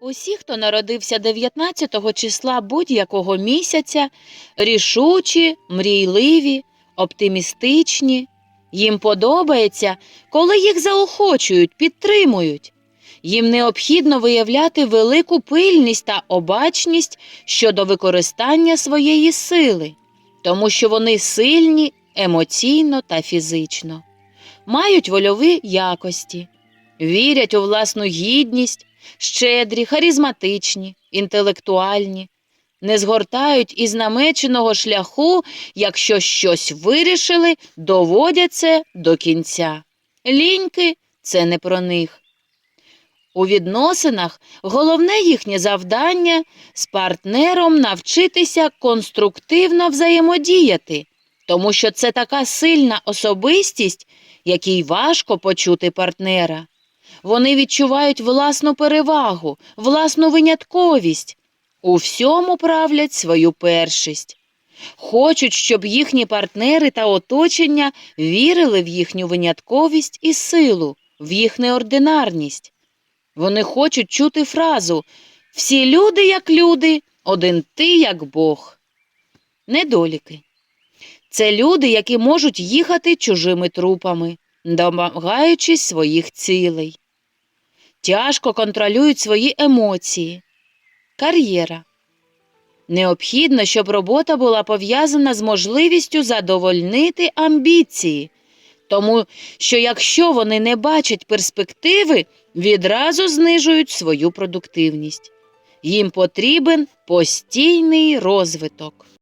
Усі, хто народився 19 числа будь-якого місяця, рішучі, мрійливі, оптимістичні. Їм подобається, коли їх заохочують, підтримують. Їм необхідно виявляти велику пильність та обачність щодо використання своєї сили, тому що вони сильні емоційно та фізично, мають вольові якості, вірять у власну гідність, щедрі, харизматичні, інтелектуальні, не згортають із намеченого шляху, якщо щось вирішили, доводять це до кінця. Ліньки це не про них. У відносинах головне їхнє завдання з партнером навчитися конструктивно взаємодіяти, тому що це така сильна особистість, якій важко почути партнера. Вони відчувають власну перевагу, власну винятковість, у всьому правлять свою першість. Хочуть, щоб їхні партнери та оточення вірили в їхню винятковість і силу, в їх неординарність. Вони хочуть чути фразу Всі люди як люди, один ти як Бог. Недоліки. Це люди, які можуть їхати чужими трупами, домагаючись своїх цілей. Тяжко контролюють свої емоції. Кар'єра. Необхідно, щоб робота була пов'язана з можливістю задовольнити амбіції, тому що якщо вони не бачать перспективи, відразу знижують свою продуктивність. Їм потрібен постійний розвиток.